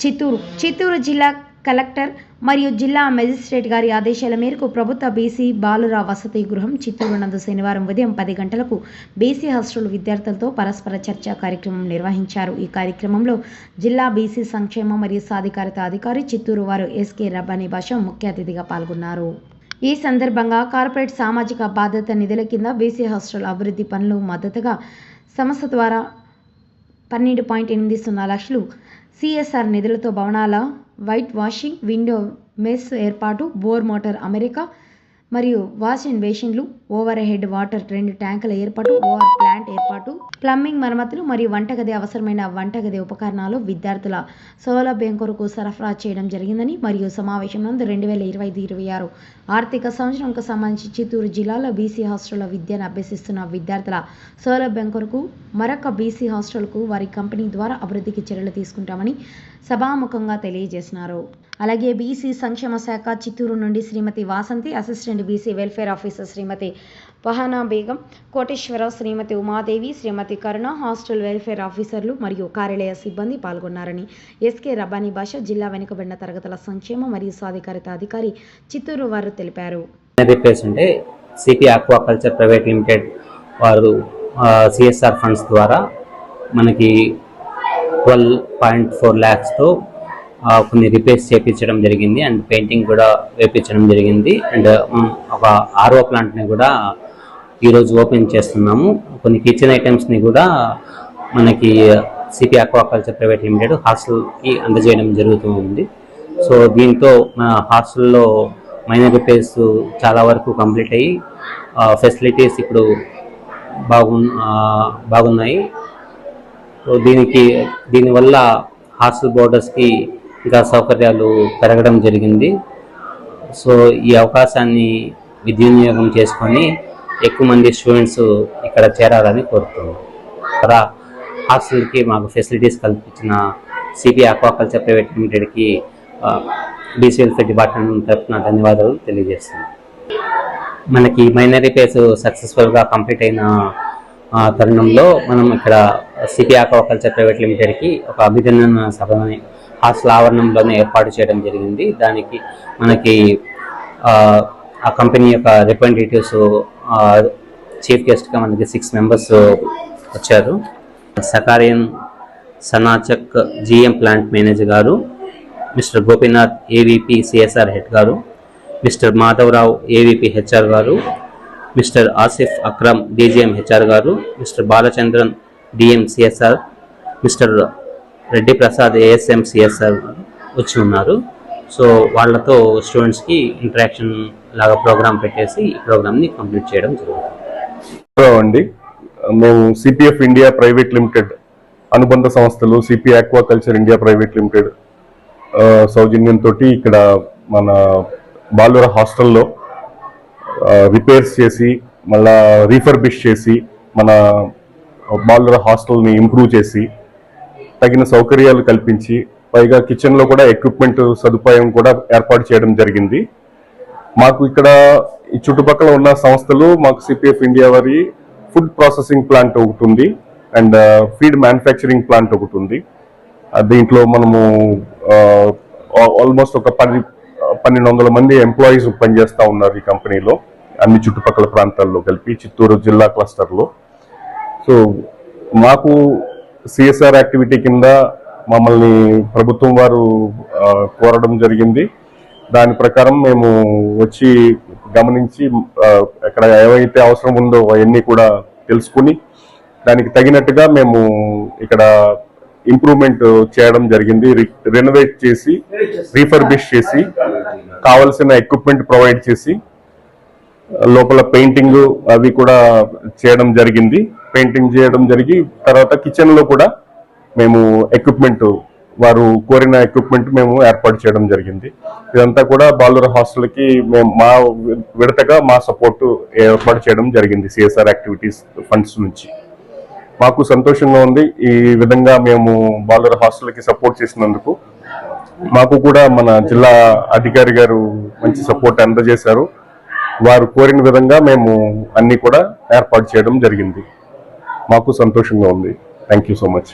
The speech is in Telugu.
చిత్తూరు చిత్తూరు జిల్లా కలెక్టర్ మరియు జిల్లా మెజిస్ట్రేట్ గారి ఆదేశాల మేరకు ప్రభుత్వ బీసీ బాలుర వసతి గృహం చిత్తూరు నందు శనివారం ఉదయం పది గంటలకు బీసీ హాస్టల్ విద్యార్థులతో పరస్పర చర్చా కార్యక్రమం నిర్వహించారు. ఈ కార్యక్రమంలో జిల్లా బీసీ సంక్షేమ మరియు సాధికారత అధికారి చిత్తూరు వారు ఎస్కే రబ్బానీ భాష ముఖ్య అతిథిగా పాల్గొన్నారు. ఈ సందర్భంగా కార్పొరేట్ సామాజిక బాధ్యత నిధుల కింద బీసీ హాస్టల్ అభివృద్ధి పనులు మద్దతుగా సంస్థ ద్వారా పన్నెండు పాయింట్ ఎనిమిది సున్నా లక్షలు సిఎస్ఆర్ నిధులతో భవనాల వైట్ వాషింగ్ విండో మెస్ ఏర్పాటు బోర్ మోటార్ అమెరికా మరియు వాష్ అండ్ బేసిన్లు ఓవర్ హెడ్ వాటర్ రెండు ట్యాంకుల ఏర్పాటు ఓవర్ ప్లాంట్ ఏర్పాటు ప్లంబింగ్ మరమ్మతులు మరియు వంటగది అవసరమైన వంటగది ఉపకరణాలు విద్యార్థుల సౌలభ్యం కొరకు సరఫరా చేయడం జరిగిందని మరియు సమావేశం నందు రెండు వేల ఇరవై ఐదు ఇరవై ఆరు ఆర్థిక సంవత్సరంకు సంబంధించి చిత్తూరు జిల్లాలో బీసీ హాస్టల్లో విద్యను అభ్యసిస్తున్న విద్యార్థుల సౌలభ్యం కొరకు మరొక బీసీ హాస్టల్కు వారి కంపెనీ ద్వారా అభివృద్ధికి చర్యలు తీసుకుంటామని సభాముఖంగా తెలియజేసినారు. అలాగే బీసీ సంక్షేమ శాఖ చిత్తూరు నుండి Shrimati Vasanthi assistant BC welfare officer Shrimati Vahana Begum Koteswararao Shrimati Umadevi Shrimati Karuna hostel welfare ఆఫీసర్లు మరియు కార్యాలయ సిబ్బంది పాల్గొన్నారని ఎస్కే రబానీ భాష జిల్లా వెనుకబడిన తరగతుల సంక్షేమ మరియు సాధికారిత అధికారి చిత్తూరు వారు తెలిపారు. CP aqua culture private limited వారు సిఎస్ఆర్ ఫండ్స్ ద్వారా మనకి ట్వెల్వ్ పాయింట్ ఫోర్ ల్యాక్స్తో కొన్ని రిపేర్స్ చేయించడం జరిగింది అండ్ పెయింటింగ్ కూడా వేపించడం జరిగింది. అండ్ ఒక ఆర్ఓ ప్లాంట్ని కూడా ఈరోజు ఓపెన్ చేస్తున్నాము. కొన్ని కిచెన్ ఐటమ్స్ని కూడా మనకి సిపి ఆక్వాకల్చర్ ప్రైవేట్ లిమిటెడ్ హాస్టల్కి అందజేయడం జరుగుతూ ఉంది. సో దీంతో మన హాస్టల్లో మైనర్ రిపేర్స్ చాలా వరకు కంప్లీట్ అయ్యి ఫెసిలిటీస్ ఇప్పుడు బాగు బాగున్నాయి. సో దీనికి దీనివల్ల హాస్టల్ బోర్డర్స్కి ఇంకా సౌకర్యాలు పెరగడం జరిగింది. సో ఈ అవకాశాన్ని విద్యునియోగం చేసుకొని ఎక్కువ మంది స్టూడెంట్స్ ఇక్కడ చేరాలని కోరుతున్నాం. ఇక్కడ హాస్టల్కి మాకు ఫెసిలిటీస్ కల్పించిన సిపి ఆక్వాకల్చర్ ప్రైవేట్ లిమిటెడ్కి బీసీ వెల్ఫేర్ డిపార్ట్మెంట్ తరఫున ధన్యవాదాలు తెలియజేస్తున్నాం. మనకి మైనరీ పేస్ సక్సెస్ఫుల్గా కంప్లీట్ అయిన తరుణంలో మనం ఇక్కడ సిపి ఆక్వాకల్చర్ ప్రైవేట్ లిమిటెడ్కి ఒక అభినందన సభని హాస్టల్ ఆవరణంలోనే ఏర్పాటు చేయడం జరిగింది. దానికి మనకి ఆ, కంపెనీ యొక్క రిప్రజెంటేటివ్స్ చీఫ్ గెస్ట్గా మనకి సిక్స్ మెంబర్స్ వచ్చారు. సకారియన్ సనాచక్ జిఎం ప్లాంట్ మేనేజర్ గారు mister Gopinath AVP CSR head గారు మిస్టర్ మాధవరావు ఏవిపి హెచ్ఆర్ గారు mister Asif Akram DGM HR గారు mister Balachandran DM CSR mister Reddy Prasad ASM CSR వచ్చి ఉన్నారు. సో వాళ్ళతో స్టూడెంట్స్కి ఇంటరాక్షన్ లాగా ప్రోగ్రామ్ పెట్టేసి ఈ ప్రోగ్రామ్ని కంప్లీట్ చేయడం జరుగుతుంది. అండి. మేము సిపిఎఫ్ ఇండియా ప్రైవేట్ లిమిటెడ్ అనుబంధ సంస్థలు CP aquaculture India private limited సౌజన్యంతో ఇక్కడ మన బాలుర హాస్టల్లో రిపేర్స్ చేసి మళ్ళా రీఫర్బిష్ చేసి మన బాలుర హాస్టల్ని ఇంప్రూవ్ చేసి తగిన సౌకర్యాలు కల్పించి పైగా కిచెన్లో కూడా ఎక్విప్మెంట్ సదుపాయం కూడా ఏర్పాటు చేయడం జరిగింది. మాకు ఇక్కడ ఈ చుట్టుపక్కల ఉన్న సంస్థలు మాకు సిపిఎఫ్ ఇండియా వారి ఫుడ్ ప్రాసెసింగ్ ప్లాంట్ ఒకటి ఉంది అండ్ ఫీడ్ మ్యానుఫ్యాక్చరింగ్ ప్లాంట్ ఒకటి ఉంది. దీంట్లో మనము ఆల్మోస్ట్ ఒక పది పన్నెండు వందల మంది ఎంప్లాయీస్ పనిచేస్తూ ఉన్నారు ఈ కంపెనీలో అన్ని చుట్టుపక్కల ప్రాంతాల్లో కలిపి చిత్తూరు జిల్లా క్లస్టర్లో సో మాకు సిఎస్ఆర్ యాక్టివిటీ కింద మమ్మల్ని ప్రభుత్వం వారు కోరడం జరిగింది. దాని ప్రకారం మేము వచ్చి గమనించి ఆ, ఎక్కడ ఏవైతే అవసరం ఉందో అవన్నీ కూడా తెలుసుకుని దానికి తగినట్టుగా మేము ఇక్కడ ఇంప్రూవ్మెంట్ చేయడం జరిగింది. రెనోవేట్ చేసి రీఫర్బిష్ చేసి. కావలసిన ఎక్విప్మెంట్ ప్రొవైడ్ చేసి లోపల పెయింటింగ్ అవి కూడా చేయడం జరిగింది. పెయింటింగ్ చేయడం జరిగి తర్వాత కిచెన్లో కూడా మేము ఎక్విప్మెంట్ వారు కోరిన ఎక్విప్మెంట్ మేము ఏర్పాటు చేయడం జరిగింది. ఇదంతా కూడా బాలుర హాస్టల్కి మేము మా విడతగా మా సపోర్ట్ ఏర్పాటు చేయడం జరిగింది సిఎస్ఆర్ యాక్టివిటీస్ ఫండ్స్ నుంచి. మాకు సంతోషంగా ఉంది. ఈ విధంగా మేము బాలుర హాస్టల్కి సపోర్ట్ చేసినందుకు మాకు కూడా మన జిల్లా అధికారి గారు మంచి సపోర్ట్ అందజేశారు. వారు కోరిన విధంగా మేము అన్ని కూడా ఏర్పాటు చేయడం జరిగింది. మాకు సంతోషంగా ఉంది. Thank you so much